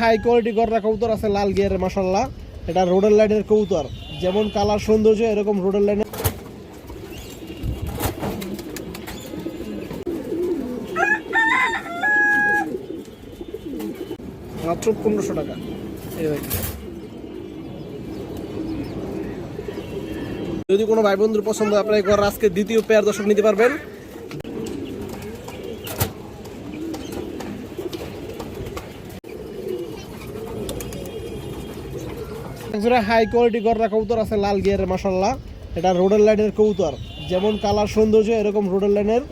High quality গররা কবুতর আছে লাল গিয়ারের মাসাল্লাহ এটা রোডের লাইনের কবুতর। যেমন কালার সৌন্দর্য, এরকম রোডের লাইনের মাত্র পনেরোশো টাকা। যদি কোনো ভাই বন্ধুর পছন্দ আপনার আজকে দ্বিতীয় পেয়ার দর্শক নিতে পারবেন। হাই কোয়ালিটি গররা কবুতর আছে লাল গিয়ারের মাসাল্লাহ এটা রোডের লাইনের কবুতর। যেমন কালার সৌন্দর্য, এরকম রোডের লাইনের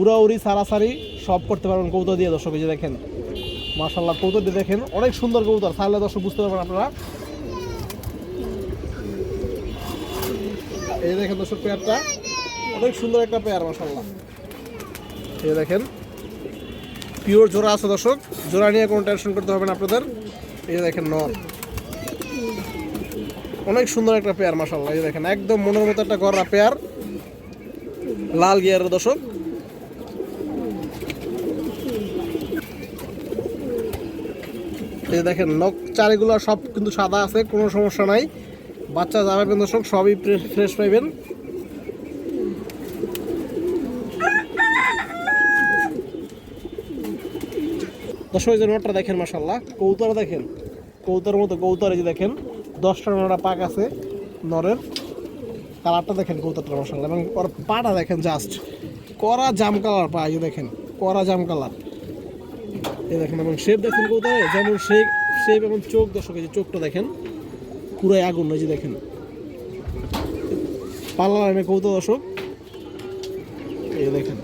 উড়াউড়ি, সারাসারি সব করতে পারবেন কবুতর দিয়ে, দর্শক যে দেখেন। মাসাল্লাহ কবুতর দিয়ে দেখেন, অনেক সুন্দর কবুতর। তাহলে দর্শক বুঝতে পারবেন আপনারা। এই দেখেন দর্শক, পেয়ারটা। অনেক সুন্দর একটা পেয়ার মাসাল্লাহ এই দেখেন পিওর জোড়া আছে দর্শক। জোড়া নিয়ে কোনো টেনশন করতে হবে না আপনাদের। এই দেখেন, নর। অনেক সুন্দর একটা পেয়ার মাসাল্লাহ দেখেন, একদম মনের মতো একটা গড়া পেয়ার। লাল গিয়ারের দর্শক। এই দেখেন, নখ চারিগুলো সব কিন্তু সাদা আছে, কোনো সমস্যা নাই। বাচ্চা যাবেন দর্শক, সবই ফ্রেশ পাইবেন। দর্শক যে নোটটা দেখেন মাসাল্লাহ কৌতর দেখেন। কৌতর মতো কৌতর যে দেখেন। দশটা নটা পাক আছে নরের। কালারটা দেখেন কৌতরটা মশাল্লা এবং ওর পাটা দেখেন জাস্ট কড়া জাম কালার পা এই দেখেন, কড়া জাম কালার। এই দেখেন, এবং শেপ দেখেন কৌতরে যেমন শেপ শেপ এবং চোখ দর্শক, এই যে চোখটা দেখেন পুরাই আগুন, এই যে দেখেন। পাল্লা লাইনে কৌতর দর্শক, এই দেখেন।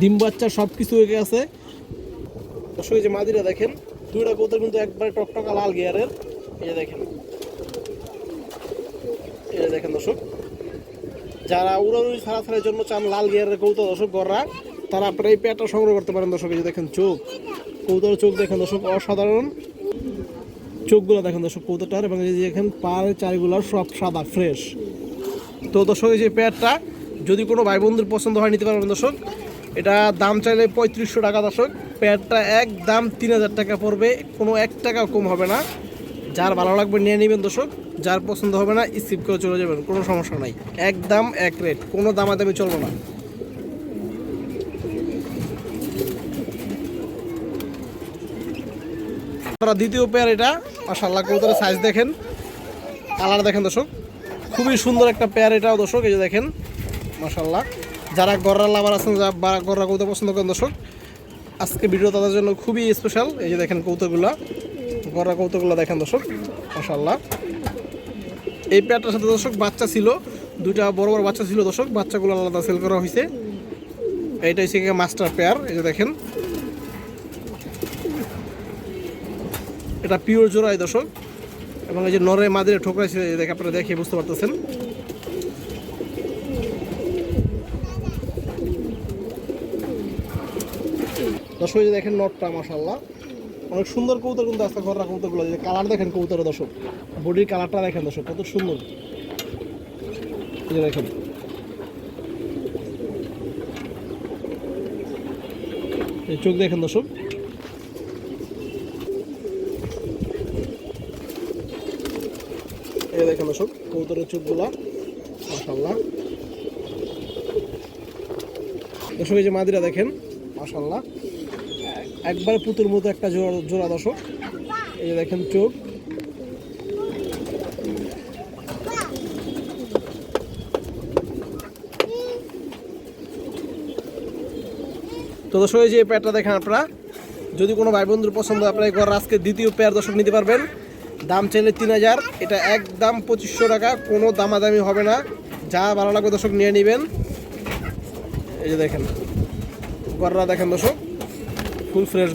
ডিম বাচ্চা সব কিছু হয়ে গেছে। দর্শক, এই যে মাদিরা দেখেন, দুইটা কৌতর কিন্তু একবারে টকটকা লাল গিয়ারের এই দেখেন। এই দেখেন দর্শক, যারা উড়াউড়ি ছাড়া ছাড়ার জন্য চান লাল গিয়ারের কৌতর দর্শক গররা তারা আপনারা এই পেয়ারটা সংগ্রহ করতে পারেন দর্শক, এই যে দেখেন চোখ। কৌতর চোখ দেখেন দর্শক, অসাধারণ। চোখগুলো দেখেন দর্শক কৌতরটার এবং এই যে দেখেন পার চারিগুলো সব সাদা, ফ্রেশ। তো দর্শক, এই যে পেয়ারটা, যদি কোনো ভাই বন্ধুর পছন্দ হয়, নিতে পারবেন দর্শক। এটা দাম চাইলে পঁয়ত্রিশশো টাকা দর্শক। পেয়ারটা এক দাম তিন হাজার টাকা পড়বে, কোনো এক টাকা কম হবে না। যার ভালো লাগবে নিয়ে নেবেন দর্শক, যার পছন্দ হবে না স্কিপ করে চলে যাবেন, কোনো সমস্যা নাই। এক দাম, এক রেট কোনো দামাদামি চলবে না। দ্বিতীয় পেয়ার এটা মাসাল্লাহ কবুতরের সাইজ দেখেন। কালার দেখেন দর্শক, খুবই সুন্দর একটা পেয়ার এটাও দর্শক, এই যে দেখেন মাসাল্লাহ যারা গররা লাভার আছেন বা গররা কৌতো পছন্দ করেন দর্শক, আজকে ভিডিও তাদের জন্য খুবই স্পেশাল এই যে দেখেন কৌতুকগুলা গররা কৌতুকগুলো দেখেন দর্শক মাসাল্লাহ এই পেয়ারটার সাথে দর্শক, বাচ্চা ছিল, দুইটা বড় বড় বাচ্চা ছিল দর্শক, বাচ্চাগুলো আলাদা সেল করা হয়েছে। এইটা হচ্ছে মাস্টার পেয়ার, এই যে দেখেন। এটা পিওর জোড়াই দর্শক, এবং এই যে নরে মাদিরে ঠোকরাইছে, এই দেখে আপনারা দেখে বুঝতে পারতেছেন। দর্শক দেখেন নটটা মাসাল্লাহ অনেক সুন্দর কবুতর কিন্তু আস্তে ঘররা কবুতরগুলো যে কালার দেখেন কবুতরের দর্শক, বডির কালারটা দেখেন দর্শক, কত সুন্দর। দেখেন। চোখ দেখেন দর্শক। এই দেখেন দর্শক, কবুতরের চোখগুলা মাসাল্লাহ দর্শক, এই যে মাদিরা দেখেন মাসাল্লাহ একবার পুতুর মতো একটা জোড়া জোড়া দর্শক। এই যে দেখেন চোখ। তো দর্শক, এই যে পেয়ারটা দেখেন আপনারা। যদি কোনো ভাই বন্ধুর পছন্দ, আপনারা ঘর আজকে দ্বিতীয় পেয়ার দর্শক নিতে পারবেন। দাম চাইলে তিন হাজার। এটা একদম পঁচিশশো টাকা, কোনো দামাদামি হবে না। যা ভালো লাগবে দর্শক নিয়ে নেবেন। এই যে দেখেন, গররা দেখেন দর্শক। ফুল ফ্রেশ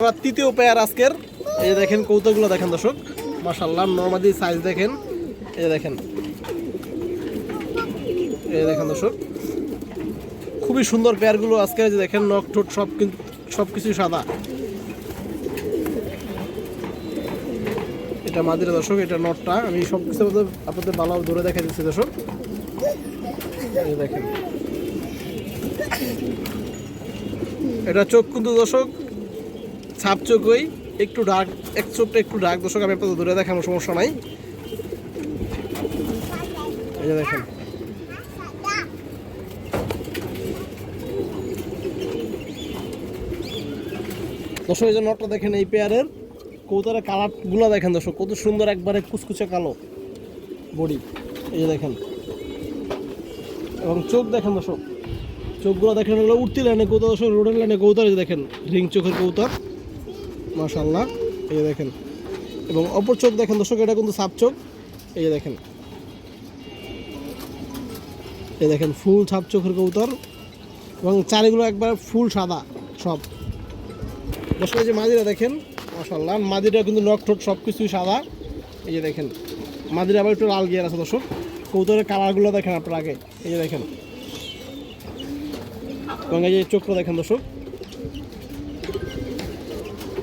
এবার তৃতীয় পেয়ার আজকের। এই দেখেন কৌতুকগুলো দেখেন দর্শক। মাসাল্লাহ নর্মাদি সাইজ দেখেন। এই দেখেন। এই দেখেন দর্শক। খুবই সুন্দর পেয়ারগুলো আজকে দেখেন নখ ঠোঁট সব কিন্তু সব কিছুই সাদা। এটা মাদিরা দর্শক, এটা নটটা। আমি সব কিছু আপনাদের ভালো ধরে দেখা দিচ্ছি, দর্শক। দেখেন। এটা চোখ কিন্তু দর্শক, ছাপ চোখই, একটু ডার্ক এক চোখটা একটু ডার্ক দর্শক, আমি আপনাদের ধরে দেখানো সমস্যা নাই। দেখেন। দর্শক, এই যে নটটা দেখেন, এই পেয়ারের কৌতারের কালারগুলো দেখেন দর্শক, কত সুন্দর একবারে কুচকুচে কালো বডি। এই যে দেখেন। এবং চোখ দেখেন দর্শক, চোখগুলো দেখেন এগুলো উঠতি লাইনে কৌতার দর্শক, রোডের লাইনে কৌতার এই দেখেন, রিং চোখের কৌতার মাশাল্লাহ এই যে দেখেন। এবং অপর চোখ দেখেন দর্শক, এটা কিন্তু সাপ চোখ। এই যে দেখেন। এই দেখেন, ফুল ছাপ চোখের কৌতার। এবং চারিগুলো একবার ফুল সাদা, সব। দর্শক যে মাঝিরা দেখেন মাশাল্লাহ মাদিরা কিন্তু নখ ঠোঁট সব কিছুই সাদা। এই যে দেখেন, মাদিরা আবার একটু লাল গিয়ার আছে দর্শক। কৌতরের কালারগুলো দেখেন আপনার আগে। এই যে দেখেন। এই যে চোখটা দেখেন দর্শক।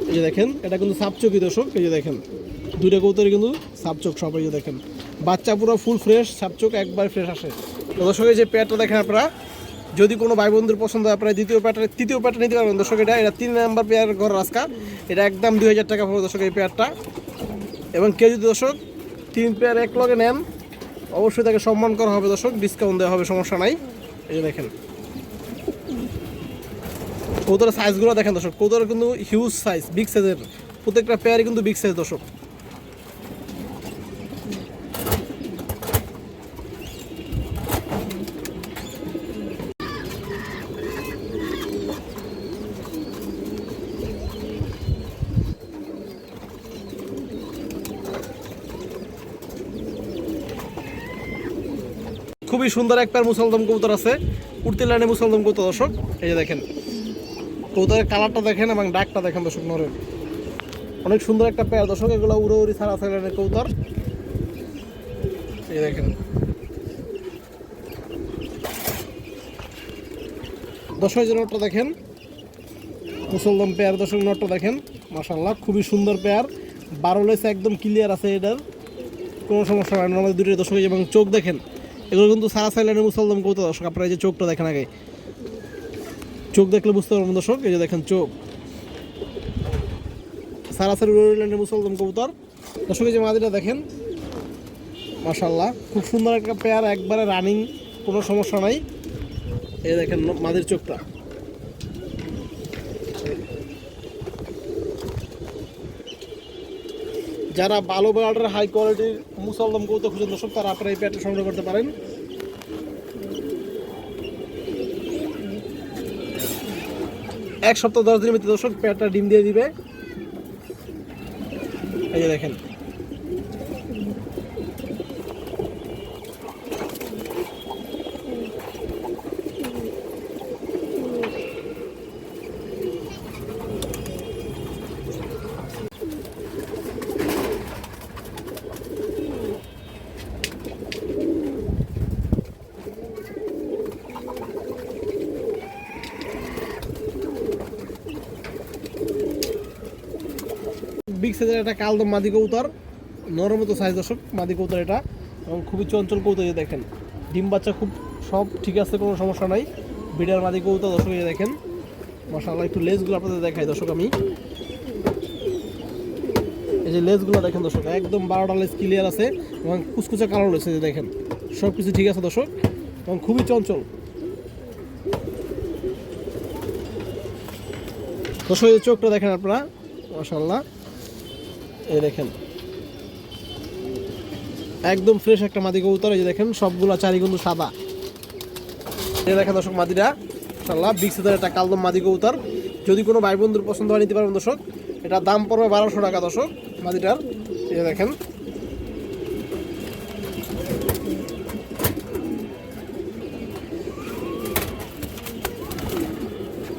এই যে দেখেন, এটা কিন্তু সাপচোকই দর্শক। এই যে দেখেন, দুইটা কৌতরে কিন্তু সাপচোক সব, এই যে দেখেন। বাচ্চা পুরো ফুল ফ্রেশ সাপচোক একবার ফ্রেশ আসে। দর্শক, এই যে প্যাটটা দেখেন আপনারা। যদি কোনো ভাই বন্ধুর পছন্দ হয়, আপনারা দ্বিতীয় প্যাটার তৃতীয় প্যাটার নিতে পারবেন। দর্শক, এটা এটা তিন নাম্বার পেয়ার ঘর রাস্কা এটা একদম দুই হাজার টাকা পড়বে দর্শক, এই পেয়ারটা এবং কেউ যদি দর্শক তিন পেয়ার এক লগে নেন, অবশ্যই তাকে সম্মান করা হবে দর্শক ডিসকাউন্ট দেওয়া হবে, সমস্যা নাই। এই যে দেখেন। কৌতরের সাইজগুলো দেখেন দর্শক কৌতরের কিন্তু হিউজ সাইজ বিগ সাইজের প্রত্যেকটা পেয়ারই কিন্তু বিগ সাইজ দর্শক। খুবই সুন্দর এক পেয়ার মুসলদম কবুতর আছে। উঠতে লাইনে মুসলদম কবুতর, দর্শক, এই যে দেখেন। কবুতরের কালারটা দেখেন এবং ডাকটা দেখেন, দর্শক নরের অনেক সুন্দর একটা পেয়ার, দর্শক, এগুলো উড়ো উড়ি সারা সাইলেনের কবুতর। এই দেখেন। দর্শক যে নটটা দেখেন। মুসলদম পেয়ার, দর্শক নটটা দেখেন। মাশাল্লাহ খুবই সুন্দর পেয়ার। বারো লেস একদম ক্লিয়ার আছে এটার। কোনো সমস্যা হয় না আমাদের দুটো দর্শক, এবং চোখ দেখেন। এগুলো কিন্তু সারা সাইলেনের মুসলদম কৌতো দর্শক, আপনারা এই যে চোখটা দেখেন আগে। চোখ দেখলে বুঝতে পারবেন দর্শক, এই যে দেখেন চোখ। সারাসারি রোডল্যান্ডের মুসলদম কবুতর। দর্শক, এই যে মাদিটা দেখেন মাশাল্লাহ খুব সুন্দর একটা পেয়ার একবারে রানিং কোনো সমস্যা নাই। এই দেখেন মাদির চোখটা। যারা ভালো ব্রাডের হাই কোয়ালিটির মুসলদম কৌতুক খুঁজেন দর্শক, তারা আপনারা এই প্যাটটা সংগ্রহ করতে পারেন। এক সপ্তাহ দশ দিনের ভিতরে দর্শক প্যাটটা ডিম দিয়ে দিবে। এই যে দেখেন। বিগ সাইজের একটা কালদম মাদি কৌতর নরম মতো সাইজ দর্শক, মাদি কৌতর এটা, এবং খুবই চঞ্চল এই যে দেখেন। ডিম বাচ্চা খুব সব ঠিক আছে, কোনো সমস্যা নাই। বিড়ার মাদি কৌতর দর্শক যে দেখেন। মশাল্লাহ একটু লেজগুলো আপনাদের দেখাই দর্শক আমি। এই যে লেজগুলো দেখেন দর্শক, একদম বারোটা লেজ ক্লিয়ার আছে এবং কুচকুচে কালার রয়েছে যে দেখেন। সব কিছু ঠিক আছে দর্শক, এবং খুবই চঞ্চল। দর্শক, এই চোখটা দেখেন আপনারা মাশাল্লাহ এই দেখেন। একদম ফ্রেশ একটা মাদি কবুতর, এই যে দেখেন, সবগুলো চারি কিন্তু সাদা। এই দেখেন দর্শক মাদিরা মাশাল্লাহ বিগ একটা কালদম মাদি কবুতর। যদি কোনো ভাই বন্ধুর পছন্দ হয় নিতে পারবেন দর্শক। এটা দাম পড়বে বারোশো টাকা দর্শক মাদিটার। এই দেখেন।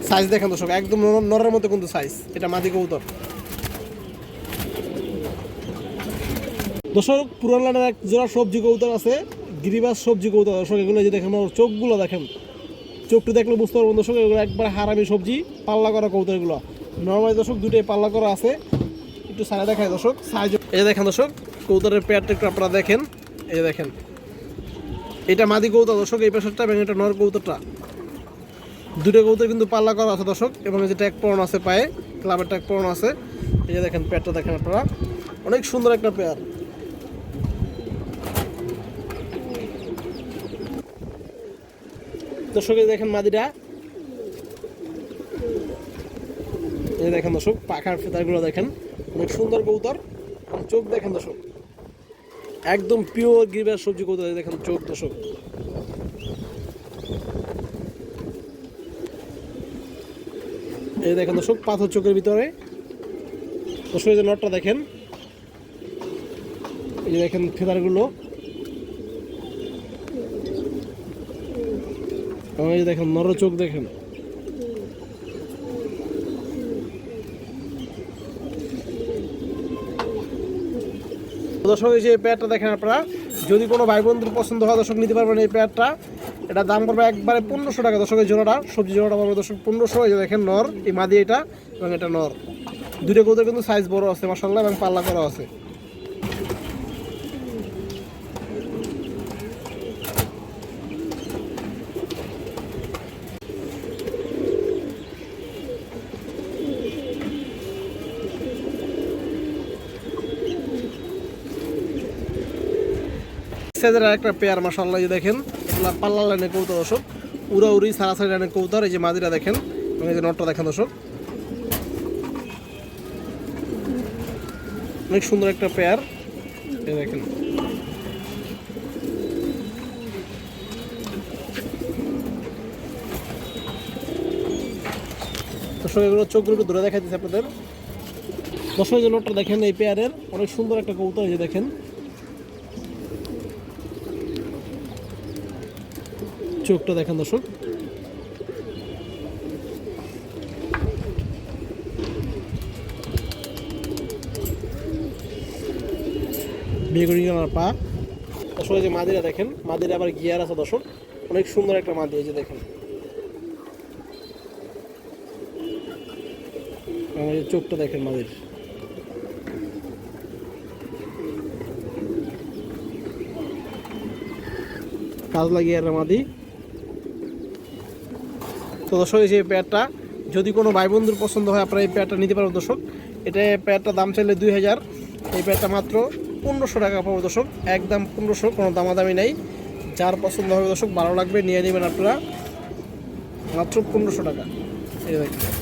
সাইজ দেখেন দর্শক, একদম নর- নরের মতো কিন্তু সাইজ এটা মাদি কবুতর। দর্শক, পুরান এক জোড়া সবজি কবুতর আছে, গিরিবাস সবজি কবুতর। দর্শক, এগুলো যে দেখেন চোখগুলো দেখেন, চোখটা দেখলে বুঝতে পারবেন দর্শক, এগুলো একবার হারামি সবজি, পাল্লা করা কবুতর এগুলো। নর্মালি দর্শক দুটোই পাল্লা করা আছে। একটু সাইডে দেখায় দর্শক সাইজ এই দেখেন দর্শক কৌতারের পেয়ারটা একটু আপনারা দেখেন। এই দেখেন, এটা মাদি কৌতা দর্শক, এই পেশারটা এবং এটা নর কৌতাটা দুটো কৌতার কিন্তু পাল্লা করা আছে দর্শক, এবং যে ট্যাগ পড়ানো আছে পায়ে ক্লাবের ট্যাগ পড়ানো আছে। এই যে দেখেন পেয়ারটা দেখেন আপনারা। অনেক সুন্দর একটা পেয়ার দর্শক এই দেখেন মাদিটা এই দেখেন দর্শক, পাখার ফেতারগুলো দেখেন। অনেক সুন্দর কৌতর চোখ দেখেন দর্শক, একদম পিওর গিরিবাস সবজি কৌতর দেখেন চোখ দর্শক। এই দেখেন দর্শক, পাথর চোখের ভিতরে। দর্শক যে নটটা দেখেন। এই দেখেন ফেদারগুলো এবং এই দেখেন, নর চোখ দেখেন। দর্শক, এই যে প্যাডটা দেখেন আপনারা, যদি কোনো ভাই বন্ধুর পছন্দ হয়, দর্শক নিতে পারবেন এই প্যাডটা এটা দাম পড়বে একবারে পনেরোশো টাকা, দর্শক, এই জোড়াটা, সবজি জোড়াটা পড়বে, দর্শক, পনেরোশো। এই যে দেখেন, নর, এই মাদি এটা, এবং এটা নর। দুটো কৌতো কিন্তু সাইজ বড় আছে মাসাল্লাহ এবং পাল্লা করা আছে। সাইজের একটা পেয়ার যে দেখেন, এগুলা পাল্লা লাইনের কৌতা দর্শক। উড়া উড়ি সারাসারি লাইনের কৌতার এই যে মাদিরা দেখেন, এবং এই যে নটটা দেখেন, দর্শক। অনেক সুন্দর একটা পেয়ার এই দেখেন। দর্শক, এগুলো চোখগুলো একটু ধরে দেখাইতেছে আপনাদের। দর্শক যে নটটা দেখেন, এই পেয়ারের অনেক সুন্দর একটা কৌতা এই যে দেখেন। চোখটা দেখেন দর্শক। বেগুনি কালার পা। এই যে মাদিরা দেখেন, মাদিরা আবার গিয়ার আছে দর্শক। অনেক সুন্দর একটা মাদি, এই যে দেখেন। এই চোখটা দেখেন মাদির। কাজ লাগিয়ে আর মাদি। তো দর্শক, এই যে প্যাডটা যদি কোনো ভাই বন্ধুর পছন্দ হয়, আপনারা এই প্যাডটা নিতে পারবেন দর্শক। এটা প্যাডটা দাম চাইলে দুই হাজার। এই প্যাডটা মাত্র পনেরোশো টাকা পাবো দর্শক। একদম পনেরোশো, কোনো দামাদামি নেই। যার পছন্দ হবে দর্শক, ভালো লাগবে, নিয়ে নেবেন আপনারা। মাত্র পনেরোশো টাকা। এই দেখেন।